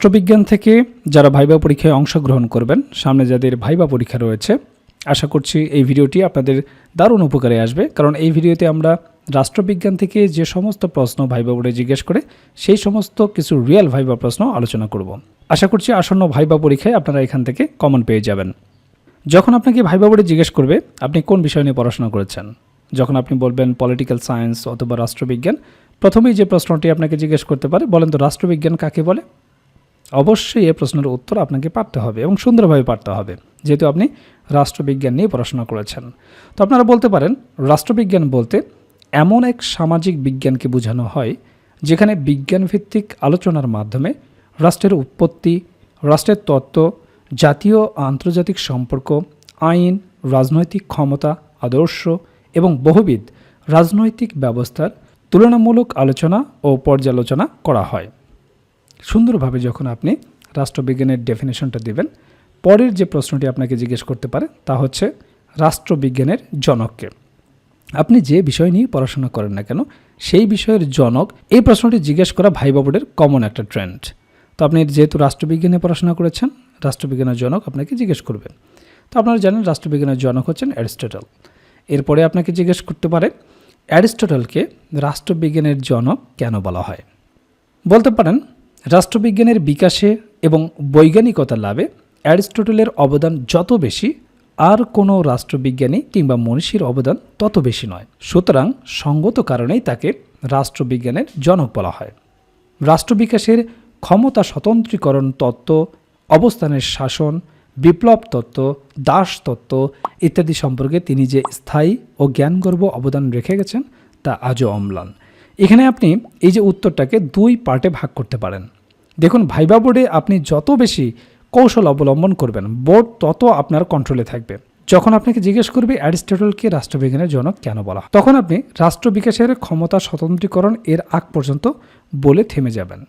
রাষ্ট্রবিজ্ঞান থেকে যারা ভাইবা পরীক্ষায় অংশগ্রহণ করবেন, সামনে যাদের ভাইবা পরীক্ষা রয়েছে, আশা করছি এই ভিডিওটি আপনাদের দারুণ উপকারে আসবে। কারণ এই ভিডিওতে আমরা রাষ্ট্রবিজ্ঞান থেকে যে সমস্ত প্রশ্ন ভাইবা বোর্ডে জিজ্ঞেস করে, সেই সমস্ত কিছু রিয়েল ভাইবা প্রশ্ন আলোচনা করব। আশা করছি আসন্ন ভাইবা পরীক্ষায় আপনারা এখান থেকে কমন পেয়ে যাবেন। যখন আপনাকে ভাইবা বোর্ডে জিজ্ঞেস করবে, আপনি কোন বিষয় নিয়ে পড়াশোনা করেছেন? যখন আপনি বলবেন পলিটিক্যাল সায়েন্স অথবা রাষ্ট্রবিজ্ঞান, প্রথমেই যে প্রশ্নটি আপনাকে জিজ্ঞেস করতে পারে, বলেন তো রাষ্ট্রবিজ্ঞান কাকে বলে? অবশ্যই এই প্রশ্নের উত্তর আপনাকে পারতে হবে এবং সুন্দরভাবে পারতে হবে, যেহেতু আপনি রাষ্ট্রবিজ্ঞান নিয়ে পড়াশোনা করেছেন। তো আপনারা বলতে পারেন, রাষ্ট্রবিজ্ঞান বলতে এমন এক সামাজিক বিজ্ঞানকে বোঝানো হয়, যেখানে বিজ্ঞানভিত্তিক আলোচনার মাধ্যমে রাষ্ট্রের উৎপত্তি, রাষ্ট্রের তত্ত্ব, জাতীয় আন্তর্জাতিক সম্পর্ক, আইন, রাজনৈতিক ক্ষমতা, আদর্শ এবং বহুবিধ রাজনৈতিক ব্যবস্থার তুলনামূলক আলোচনা ও পর্যালোচনা করা হয়। সুন্দরভাবে যখন আপনি রাষ্ট্রবিজ্ঞানের ডেফিনেশনটা দিবেন, পরের যে প্রশ্নটি আপনাকে জিজ্ঞেস করতে পারে তা হচ্ছে রাষ্ট্রবিজ্ঞানের জনককে। আপনি যে বিষয় নিয়ে পড়াশোনা করেন না কেন, সেই বিষয়ের জনক, এই প্রশ্নটি জিজ্ঞেস করা ভাইবা কমন একটা ট্রেন্ড তো আপনি যেহেতু রাষ্ট্রবিজ্ঞানে পড়াশোনা করেছেন, রাষ্ট্রবিজ্ঞানের জনক আপনাকে জিজ্ঞেস করবেন তো আপনারা জানেন রাষ্ট্রবিজ্ঞানের জনক হচ্ছেন অ্যারিস্টটল। এরপরে আপনাকে জিজ্ঞেস করতে পারে, অ্যারিস্টটলকে রাষ্ট্রবিজ্ঞানের জনক কেন বলা হয়? বলতে পারেন রাষ্ট্রবিজ্ঞানের বিকাশে এবং বৈজ্ঞানিকতা লাভে অ্যারিস্টটলের অবদান যত বেশি, আর কোনো রাষ্ট্রবিজ্ঞানী কিংবা মনীষীর অবদান তত বেশি নয়। সুতরাং সঙ্গত কারণেই তাকে রাষ্ট্রবিজ্ঞানের জনক বলা হয়। রাষ্ট্রবিকাশের ক্ষমতা স্বতন্ত্রীকরণ তত্ত্ব, অবস্থানের শাসন, বিপ্লব তত্ত্ব, দাস তত্ত্ব ইত্যাদি সম্পর্কে তিনি যে স্থায়ী ও জ্ঞানগর্ব অবদান রেখে গেছেন, তা আজও অম্লান। এখানে আপনি এই যে উত্তরটাকে দুই পার্টে ভাগ করতে পারেন। দেখুন ভাইবা বোর্ডে আপনি যত বেশি কৌশল অবলম্বন করবেন বোর্ড তত আপনার কন্ট্রোলে থাকবে। যখন আপনাকে জিজ্ঞেস করবে, অ্যারিস্টটলকে রাষ্ট্রবিজ্ঞানের জনক কেন বলা? তখন আপনি রাষ্ট্র বিকাশের ক্ষমতা স্বতন্ত্রীকরণ এর আগ পর্যন্ত বলে থেমে যাবেন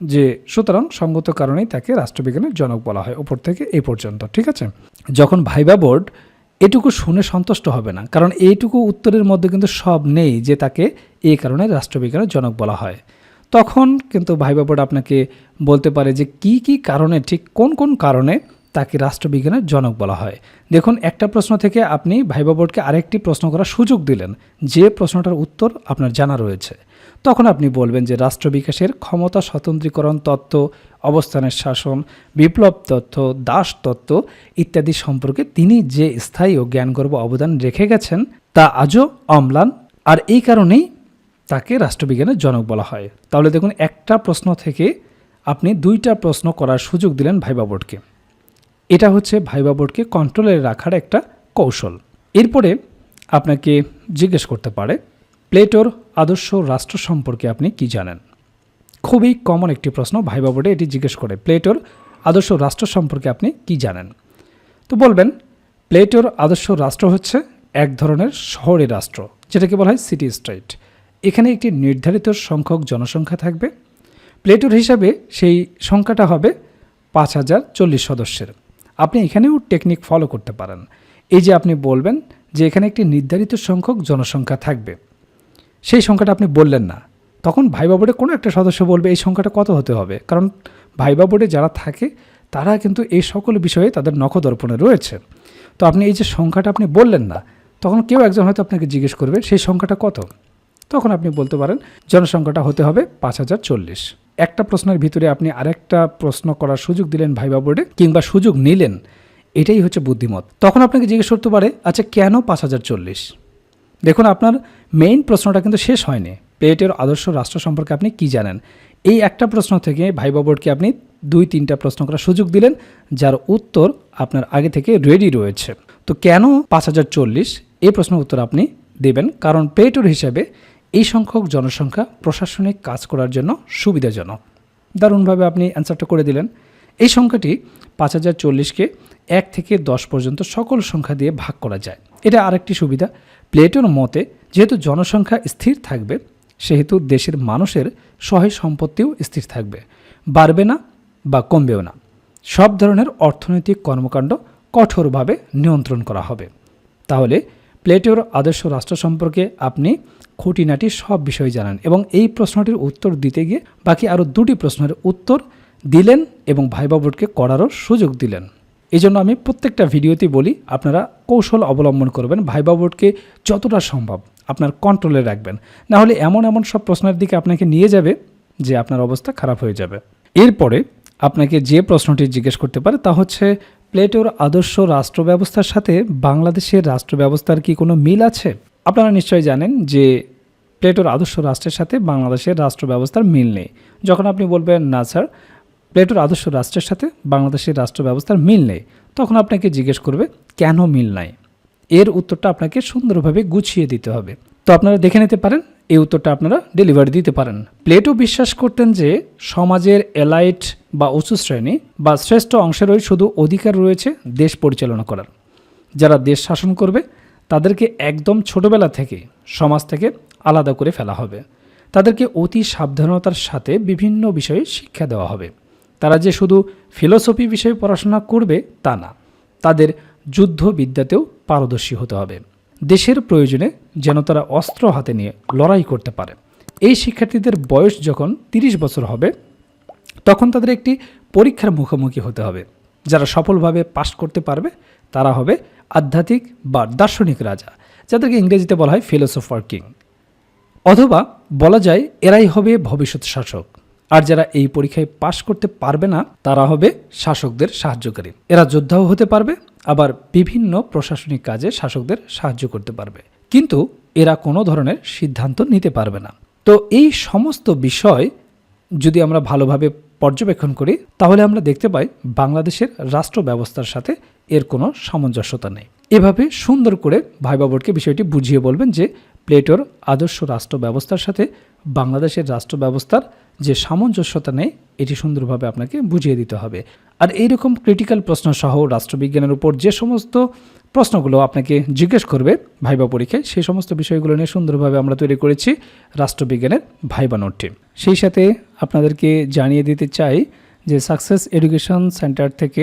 যে, সুতরাং সঙ্গত কারণেই তাকে রাষ্ট্রবিজ্ঞানের জনক বলা হয় ওপর থেকে এই পর্যন্ত। ঠিক আছে? যখন ভাইবা বোর্ড এটুকু শুনে সন্তুষ্ট হবে না, কারণ এইটুকু উত্তরের মধ্যে কিন্তু সব নেই যে তাকে এই কারণে রাষ্ট্রবিজ্ঞানের জনক বলা হয়। তখন কিন্তু ভাইবা বোর্ড আপনাকে বলতে পারে যে কি কি কারণে, ঠিক কোন কোন কারণে তাকে রাষ্ট্রবিজ্ঞানের জনক বলা হয়। দেখুন, একটা প্রশ্ন থেকে আপনি ভাইবা বোর্ডকে আরেকটি প্রশ্ন করার সুযোগ দিলেন। যে প্রশ্নটার উত্তর আপনার জানা রয়েছে। তখন আপনি বলবেন যে রাষ্ট্রবিকাশের ক্ষমতা স্বতন্ত্রীকরণ তত্ত্ব, অবস্থানের শাসন, বিপ্লব তত্ত্ব, দাস তত্ত্ব ইত্যাদি সম্পর্কে তিনি যে স্থায়ী ও জ্ঞানগর্ব অবদান রেখে গেছেন, তা আজও অম্লান। আর এই কারণেই তাকে রাষ্ট্রবিজ্ঞানের জনক বলা হয়। তাহলে দেখুন, একটা প্রশ্ন থেকে আপনি দুইটা প্রশ্ন করার সুযোগ দিলেন ভাইবা বোর্ডকে। এটা হচ্ছে ভাইবা বোর্ডকে কন্ট্রোলে রাখার একটা কৌশল। এরপরে আপনাকে জিজ্ঞেস করতে পারে, প্লেটোর আদর্শ রাষ্ট্র সম্পর্কে আপনি কি জানেন? খুবই কমন একটি প্রশ্ন ভাইবা বোর্ডে এটি জিজ্ঞেস করে, প্লেটোর আদর্শ রাষ্ট্র সম্পর্কে আপনি কি জানেন? তো বলবেন, প্লেটোর আদর্শ রাষ্ট্র হচ্ছে এক ধরনের শহরের রাষ্ট্র, যেটাকে বলা হয় সিটি স্টেট এখানে একটি নির্ধারিত সংখ্যক জনসংখ্যা থাকবে। প্লেটোর হিসাবে সেই সংখ্যাটা হবে পাঁচ হাজার চল্লিশ সদস্যের। আপনি এখানেও টেকনিক ফলো করতে পারেন। এই যে আপনি বলবেন যে এখানে একটি নির্ধারিত সংখ্যক জনসংখ্যা থাকবে, সেই সংখ্যাটা আপনি বললেন না। তখন ভাইবা বোর্ডে কোনো একটা সদস্য বলবে এই সংখ্যাটা কত হতে হবে। কারণ ভাইবা বোর্ডে যারা থাকে, তারা কিন্তু এই সকল বিষয়ে তাদের নখদর্পণে রয়েছে। তো আপনি এই যে সংখ্যাটা আপনি বললেন না, তখন কেউ একজন হয়তো আপনাকে জিজ্ঞেস করবে, সেই সংখ্যাটা কত? তখন আপনি বলতে পারেন, জনসংখ্যাটা হতে হবে পাঁচ হাজার চল্লিশ। একটা প্রশ্নের ভিতরে আপনি আরেকটা প্রশ্ন করার সুযোগ দিলেন ভাইবা বোর্ডে, কিংবা সুযোগ নিলেন, এটাই হচ্ছে বুদ্ধিমত তখন আপনাকে জিজ্ঞেস করতে পারে আচ্ছা কেন পাঁচ হাজার চল্লিশ? দেখুন, আপনার মেইন প্রশ্নটা কিন্তু শেষ হয়নি। প্লেটের আদর্শ রাষ্ট্র সম্পর্কে আপনি কি জানেন? এই একটা প্রশ্ন থেকে ভাইবা বোর্ডকে আপনি দুই, তিনটা প্রশ্ন করার সুযোগ দিলেন, যার উত্তর আপনার আগে থেকে রেডি রয়েছে। তো কেন পাঁচ হাজার চল্লিশ? এই প্রশ্নের উত্তর আপনি দেবেন, কারণ প্লেটোর হিসাবে এই সংখ্যক জনসংখ্যা প্রশাসনিক কাজ করার জন্য সুবিধাজনক। দারুণভাবে আপনি অ্যান্সারটা করে দিলেন। এই সংখ্যাটি পাঁচ হাজার চল্লিশকে এক থেকে দশ পর্যন্ত সকল সংখ্যা দিয়ে ভাগ করা যায়। এটা আরেকটি সুবিধা। প্লেটোর মতে, যেহেতু জনসংখ্যা স্থির থাকবে, সেহেতু দেশের মানুষের সহায় সম্পত্তিও স্থির থাকবে। বাড়বে না বা কমবেও না। সব ধরনের অর্থনৈতিক কর্মকাণ্ড কঠোরভাবে নিয়ন্ত্রণ করা হবে। তাহলে প্লেটোর আদর্শ রাষ্ট্র সম্পর্কে আপনি খুঁটিনাটি সব বিষয় জানান এবং এই প্রশ্নটির উত্তর দিতে গিয়ে বাকি আরও দুটি প্রশ্নের উত্তর দিলেন এবং ভাইবা করারও সুযোগ দিলেন। এই জন্য আমি প্রত্যেকটা ভিডিওতেই বলি, আপনারা কৌশল অবলম্বন করবেন, ভাইবা যতটা সম্ভব আপনার কন্ট্রোলে রাখবেন। না হলে এমন এমন সব প্রশ্নের দিকে আপনাকে নিয়ে যাবে যে আপনার অবস্থা খারাপ হয়ে যাবে। এরপরে আপনাকে যে প্রশ্নটি জিজ্ঞেস করতে পারে তা হচ্ছে, প্লেটোর আদর্শ রাষ্ট্র ব্যবস্থার সাথে বাংলাদেশের রাষ্ট্র ব্যবস্থার কি কোনো মিল আছে? আপনারা নিশ্চয়ই জানেন যে প্লেটোর আদর্শ রাষ্ট্রের সাথে বাংলাদেশের রাষ্ট্র ব্যবস্থার মিল নেই। যখন আপনি বলবেন, না, স্যার, প্লেটোর আদর্শ রাষ্ট্রের সাথে বাংলাদেশের রাষ্ট্র ব্যবস্থার মিল নেই, তখন আপনাকে জিজ্ঞেস করবে, কেন মিল নাই? এর উত্তরটা আপনাকে সুন্দরভাবে গুছিয়ে দিতে হবে। তো আপনারা দেখে নিতে পারেন, এই উত্তরটা আপনারা ডেলিভারি দিতে পারেন। প্লেটো বিশ্বাস করতেন যে সমাজের এলাইট বা উঁচু শ্রেণি বা শ্রেষ্ঠ অংশেরই শুধু অধিকার রয়েছে দেশ পরিচালনা করার। যারা দেশ শাসন করবে তাদেরকে একদম ছোটবেলা থেকে সমাজ থেকে আলাদা করে ফেলা হবে। তাদেরকে অতি সাবধানতার সাথে বিভিন্ন বিষয়ে শিক্ষা দেওয়া হবে। তারা যে শুধু ফিলোসফি বিষয়ে পড়াশোনা করবে তা না, তাদের যুদ্ধবিদ্যাতেও পারদর্শী হতে হবে। দেশের প্রয়োজনে যেন তারা অস্ত্র হাতে নিয়ে লড়াই করতে পারে। এই শিক্ষার্থীদের বয়স যখন তিরিশ বছর হবে, তখন তাদের একটি পরীক্ষার মুখোমুখি হতে হবে। যারা সফলভাবে পাশ করতে পারবে, তারা হবে আধ্যাত্মিক বা দার্শনিক রাজা, যাদেরকে ইংরেজিতে বলা হয় ফিলোসোফার কিং অথবা বলা যায় এরাই হবে ভবিষ্যৎ শাসক। আর যারা এই পরীক্ষায় পাশ করতে পারবে না, তারা হবে শাসকদের সাহায্যকারী। এরা যোদ্ধাও হতে পারবে, আবার বিভিন্ন প্রশাসনিক কাজে শাসকদের সাহায্য করতে পারবে। কিন্তু এরা কোনো ধরনের সিদ্ধান্ত নিতে পারবে না। তো এই সমস্ত বিষয় যদি আমরা ভালোভাবে পর্যবেক্ষণ করি, তাহলে আমরা দেখতে পাই বাংলাদেশের রাষ্ট্র ব্যবস্থার সাথে এর কোনো সামঞ্জস্যতা নেই। এভাবে সুন্দর করে ভাই বাবরকে বিষয়টি বুঝিয়ে বলবেন যে, প্লেটোর আদর্শ রাষ্ট্র ব্যবস্থার সাথে বাংলাদেশের রাষ্ট্র ব্যবস্থার যে সামঞ্জস্যতা নেই, এটি সুন্দরভাবে আপনাকে বুঝিয়ে দিতে হবে। আর এইরকম ক্রিটিক্যাল প্রশ্ন সহ রাষ্ট্রবিজ্ঞানের উপর যে সমস্ত প্রশ্নগুলো আপনাকে জিজ্ঞেস করবে ভাইবা পরীক্ষায় সেই সমস্ত বিষয়গুলো নিয়ে সুন্দরভাবে আমরা তৈরি করেছি রাষ্ট্রবিজ্ঞানের ভাইবা নোটটি সেই সাথে আপনাদেরকে জানিয়ে দিতে চাই যে, সাকসেস এডুকেশন সেন্টার থেকে